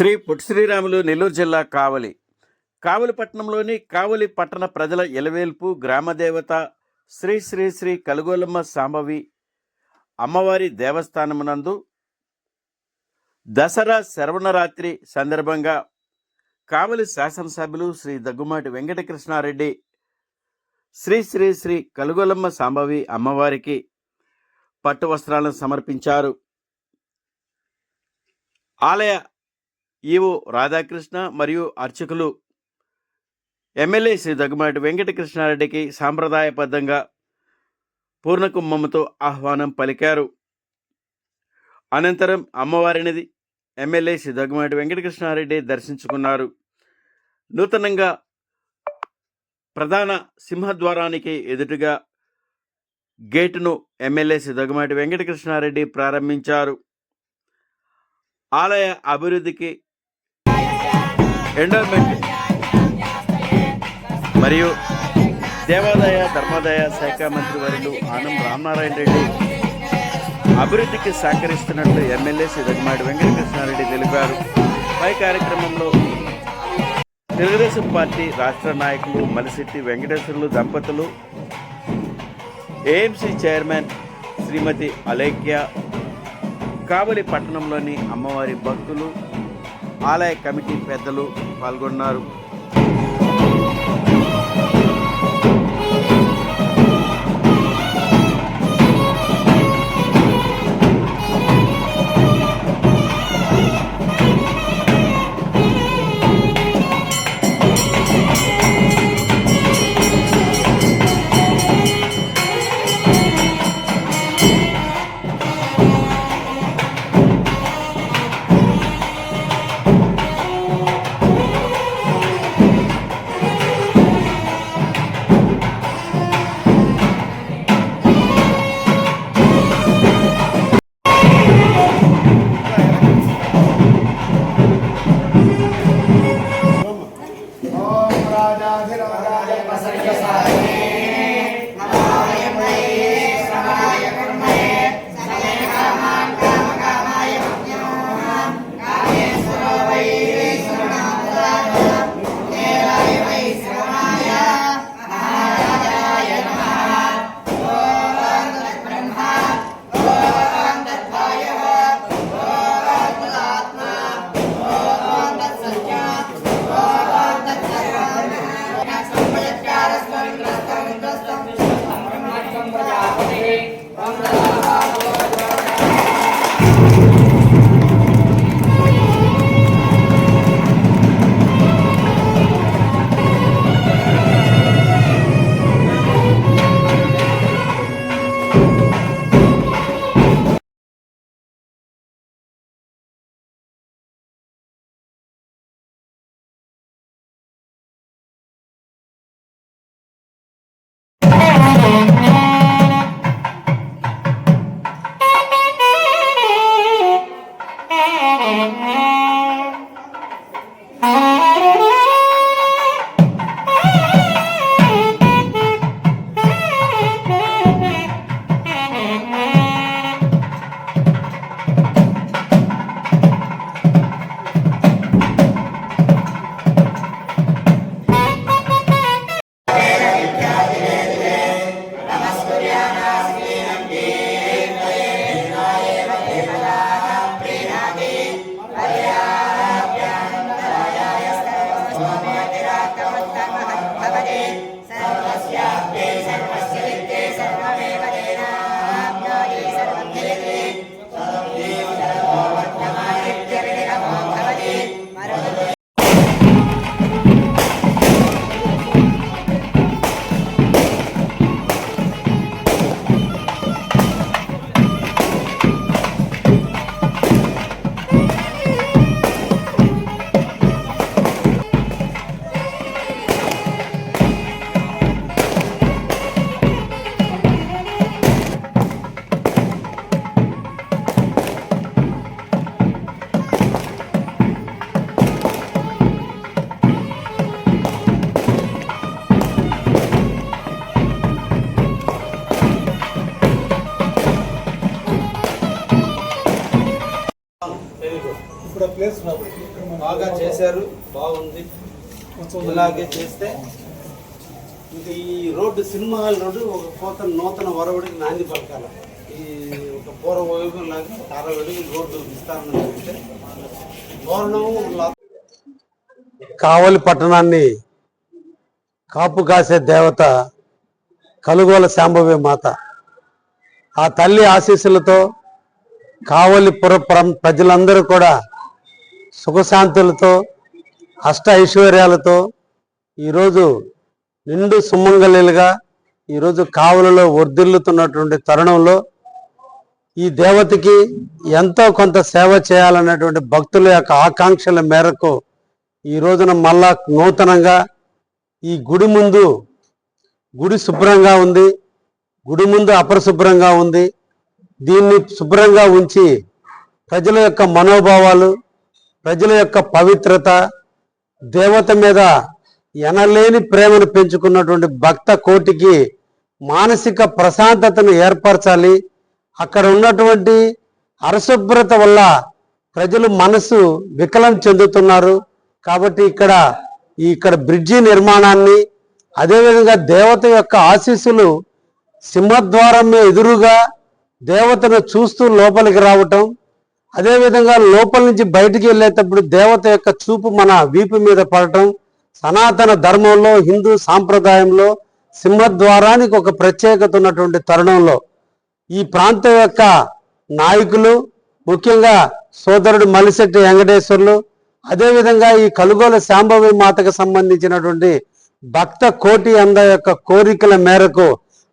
శ్రీ పొట్టి శ్రీరాములు నెల్లూరు జిల్లా కావలి. కావలి పట్టణంలోని కావలి పట్టణ ప్రజల ఎలవేల్పు గ్రామదేవత శ్రీ శ్రీ శ్రీ కలుగోలమ్మ సాంబవి అమ్మవారి దేవస్థానమునందు దసరా శరవణరాత్రి సందర్భంగా కావలి శాసనసభ్యులు శ్రీ దగ్గుమాటి వెంకటకృష్ణారెడ్డి శ్రీ శ్రీ శ్రీ కలుగోలమ్మ సాంబవి అమ్మవారికి పట్టు వస్త్రాలను సమర్పించారు. ఆలయ ఈవో రాధాకృష్ణ మరియు అర్చకులు. ఎమ్మెల్యే శ్రీ దగ్గుమాటి వెంకటకృష్ణారెడ్డికి సాంప్రదాయబద్ధంగా పూర్ణకుంభంతో ఆహ్వానం పలికారు. అనంతరం అమ్మవారినిది ఎమ్మెల్యే శ్రీ దగ్గుమాటి వెంకటకృష్ణారెడ్డి దర్శించుకున్నారు. నూతనంగా ప్రధాన సింహద్వారానికి ఎదురుగా గేటును ఎమ్మెల్యే శ్రీ దగ్గుమాటి వెంకటకృష్ణారెడ్డి ప్రారంభించారు. ఆలయ అభివృద్ధికి ఎండోమెంట్. మరియు దేవాదాయ ధర్మాదాయ శాఖ మంత్రి వర్యులు ఆనం రామనారాయణ రెడ్డి అభివృద్ధికి సహకరిస్తున్నట్లు ఎమ్మెల్యే శ్రీ వెంకటకృష్ణారెడ్డి తెలిపారు. పై కార్యక్రమంలో తెలుగుదేశం పార్టీ రాష్ట్ర నాయకులు మలిశెట్టి వెంకటేశ్వర్లు దంపతులు ఏఎంసీ చైర్మన్ శ్రీమతి అలేఖ్య కావలి పట్టణంలోని అమ్మవారి భక్తులు ఆలయ కమిటీ పెద్దలు పాల్గొన్నారు. ya pasar. ప్లేస్ బాగా చేశారు బాగుంది. ఇలాగే చేస్తే ఇంకా ఈ రోడ్డు సినిమా హాల్ రోడ్డు ఒక కోత నూతన వరవడికి నాంది పలకాల. ఈ ఒక పూర్వ వైపు లాగా రోడ్డు విస్తరణ కావలి పట్టణాన్ని కాపు కాసే దేవత కలుగోల శాంభవి మాత. ఆ తల్లి ఆశీస్సులతో కావలిపుర ప్రం- ప్రజలందరూ కూడా సుఖశాంతులతో అష్ట ఐశ్వర్యాలతో ఈరోజు నిండు సుమంగళిలుగా ఈరోజు కావులలో వర్ధిల్లుతున్నటువంటి తరుణంలో ఈ దేవతకి ఎంతో కొంత సేవ చేయాలన్నటువంటి భక్తుల యొక్క ఆకాంక్షల మేరకు ఈ రోజున మళ్ళా నూతనంగా ఈ గుడి ముందు గుడి శుభ్రంగా ఉంది గుడి ముందు అపరిశుభ్రంగా ఉంది. దీన్ని శుభ్రంగా ఉంచి ప్రజల యొక్క మనోభావాలు ప్రజల యొక్క పవిత్రత దేవత మీద ఎనలేని ప్రేమను పెంచుకున్నటువంటి భక్త కోటికి మానసిక ప్రశాంతతను ఏర్పరచాలి. అక్కడ ఉన్నటువంటి అరశుభ్రత వల్ల ప్రజలు మనసు వికలం చెందుతున్నారు. కాబట్టి ఇక్కడ ఇక్కడ బ్రిడ్జి నిర్మాణాన్ని అదేవిధంగా దేవత యొక్క ఆశీస్సులు సింహద్వారం ఎదురుగా దేవతను చూస్తూ లోపలికి రావటం అదేవిధంగా లోపల నుంచి బయటికి వెళ్ళేటప్పుడు దేవత యొక్క చూపు మన వీపు మీద పడటం సనాతన ధర్మంలో హిందూ సాంప్రదాయంలో సింహద్వారానికి ఒక ప్రత్యేకత ఉన్నటువంటి తరుణంలో ఈ ప్రాంతం యొక్క నాయకులు ముఖ్యంగా సోదరుడు మలిశెట్టి వెంకటేశ్వర్లు అదేవిధంగా ఈ కలుగోల శాంభవి మాతకు సంబంధించినటువంటి భక్త కోటి అంద యొక్క కోరికల మేరకు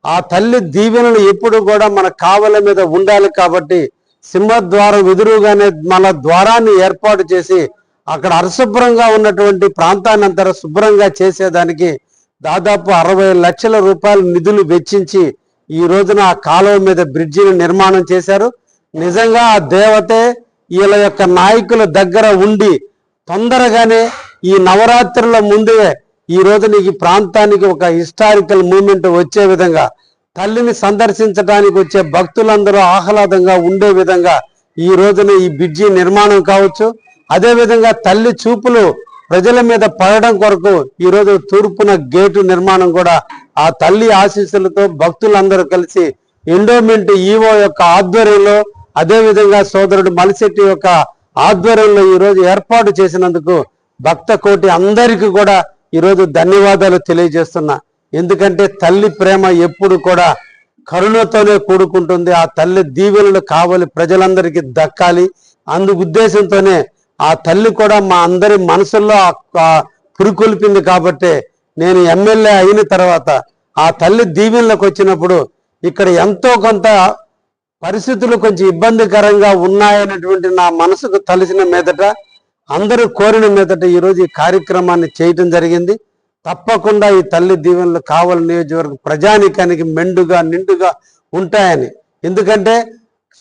ఆ తల్లి దీవెనలు ఎప్పుడు కూడా మన కావల మీద ఉండాలి కాబట్టి సింహద్వారం ఎదురుగానే మన ద్వారాన్ని ఏర్పాటు చేసి అక్కడ అరశుభ్రంగా ఉన్నటువంటి ప్రాంతాన్ని అంతా శుభ్రంగా చేసేదానికి దాదాపు అరవై లక్షల రూపాయలు నిధులు వెచ్చించి ఈ రోజున ఆ కాలువ మీద బ్రిడ్జిని నిర్మాణం చేశారు. నిజంగా ఆ దేవతే వీళ్ళ యొక్క నాయకుల దగ్గర ఉండి తొందరగానే ఈ నవరాత్రుల ముందే ఈ రోజున ఈ ప్రాంతానికి ఒక హిస్టారికల్ మూమెంట్ వచ్చే విధంగా తల్లిని సందర్శించడానికి వచ్చే భక్తులందరూ ఆహ్లాదంగా ఉండే విధంగా ఈ రోజున ఈ బ్రిడ్జి నిర్మాణం కావచ్చు. అదేవిధంగా తల్లి చూపులు ప్రజల మీద పడడం కొరకు ఈ రోజు తూర్పున గేటు నిర్మాణం కూడా ఆ తల్లి ఆశీస్సులతో భక్తులందరూ కలిసి ఎండోమెంట్ ఈవో యొక్క ఆధ్వర్యంలో అదేవిధంగా సోదరుడు మలిశెట్టి యొక్క ఆధ్వర్యంలో ఈరోజు ఏర్పాటు చేసినందుకు భక్త కోటి అందరికీ కూడా ఈరోజు ధన్యవాదాలు తెలియజేస్తున్నా. ఎందుకంటే తల్లి ప్రేమ ఎప్పుడు కూడా కరుణతోనే కూడుకుంటుంది. ఆ తల్లి దీవెనలు కావాలి ప్రజలందరికీ దక్కాలి. అందు ఉద్దేశంతోనే ఆ తల్లి కూడా మా అందరి మనసుల్లో పురికొల్పింది పురుకొల్పింది కాబట్టి నేను ఎమ్మెల్యే అయిన తర్వాత ఆ తల్లి దీవెనలకు వచ్చినప్పుడు ఇక్కడ ఎంతో కొంత పరిస్థితులు కొంచెం ఇబ్బందికరంగా ఉన్నాయనేటువంటి నా మనసుకు తలిసిన మీదట అందరూ కోరిన మీదట ఈరోజు ఈ కార్యక్రమాన్ని చేయటం జరిగింది. తప్పకుండా ఈ తల్లి దీవెనలు కావలి నియోజకవర్గం ప్రజానికానికి మెండుగా నిండుగా ఉంటాయని. ఎందుకంటే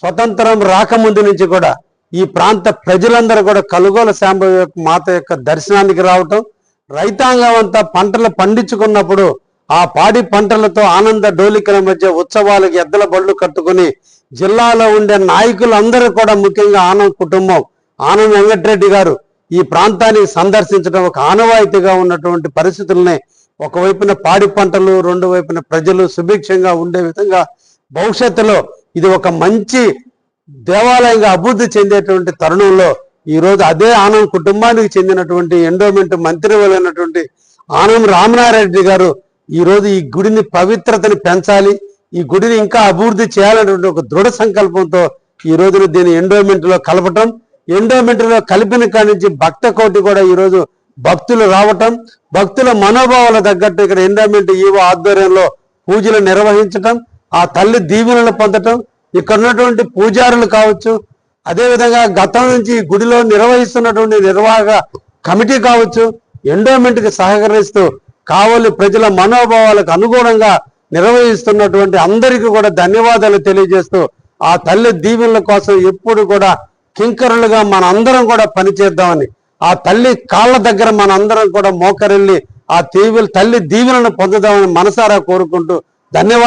స్వతంత్రం రాకముందు నుంచి కూడా ఈ ప్రాంత ప్రజలందరూ కూడా కలుగోల శాంభవి యొక్క మాత యొక్క దర్శనానికి రావటం రైతాంగం అంతా పంటలు పండించుకున్నప్పుడు ఆ పాడి పంటలతో ఆనంద డోలికల మధ్య ఉత్సవాలకు ఎద్దల బళ్ళు కట్టుకుని జిల్లాలో ఉండే నాయకులందరూ కూడా ముఖ్యంగా ఆనంద్ కుటుంబం. ఆనంద్ వెంకటరెడ్డి గారు ఈ ప్రాంతాన్ని సందర్శించడం ఒక ఆనవాయితీగా ఉన్నటువంటి పరిస్థితుల్ని ఒకవైపున పాడి పంటలు రెండు వైపున ప్రజలు సుభిక్షంగా ఉండే విధంగా భవిష్యత్తులో ఇది ఒక మంచి దేవాలయంగా అభివృద్ధి చెందేటువంటి తరుణంలో ఈ రోజు అదే ఆనం కుటుంబానికి చెందినటువంటి ఎండోమెంట్ మంత్రి వెళ్ళినటువంటి ఆనం రామనారెడ్డి గారు ఈరోజు ఈ గుడిని పవిత్రతని పెంచాలి ఈ గుడిని ఇంకా అభివృద్ధి చేయాలనేటువంటి ఒక దృఢ సంకల్పంతో ఈ రోజున దీని ఎండోమెంట్లో కలపటం ఎండోమెంట్లో కలిపిన కాడి నుంచి భక్త కోటి కూడా ఈరోజు భక్తులు రావటం భక్తుల మనోభావాల తగ్గట్టు ఇక్కడ ఎండోమెంట్ ఈవో ఆధ్వర్యంలో పూజలు నిర్వహించటం ఆ తల్లి దీవెనలు పొందటం ఇక్కడ ఉన్నటువంటి పూజారులు కావచ్చు అదేవిధంగా గతం నుంచి గుడిలో నిర్వహిస్తున్నటువంటి నిర్వాహక కమిటీ కావచ్చు ఎండోమెంట్కి సహకరిస్తూ కావలి ప్రజల మనోభావాలకు అనుగుణంగా నిర్వహిస్తున్నటువంటి అందరికీ కూడా ధన్యవాదాలు తెలియజేస్తూ ఆ తల్లి దీవెనల కోసం ఎప్పుడు కూడా కింకరులుగా మన అందరం కూడా పనిచేద్దామని ఆ తల్లి కాళ్ళ దగ్గర మన అందరం కూడా మోకరెళ్ళి ఆ తీవులు తల్లి దీవెనలను పొందుదామని మనసారా కోరుకుంటూ ధన్యవాదాలు.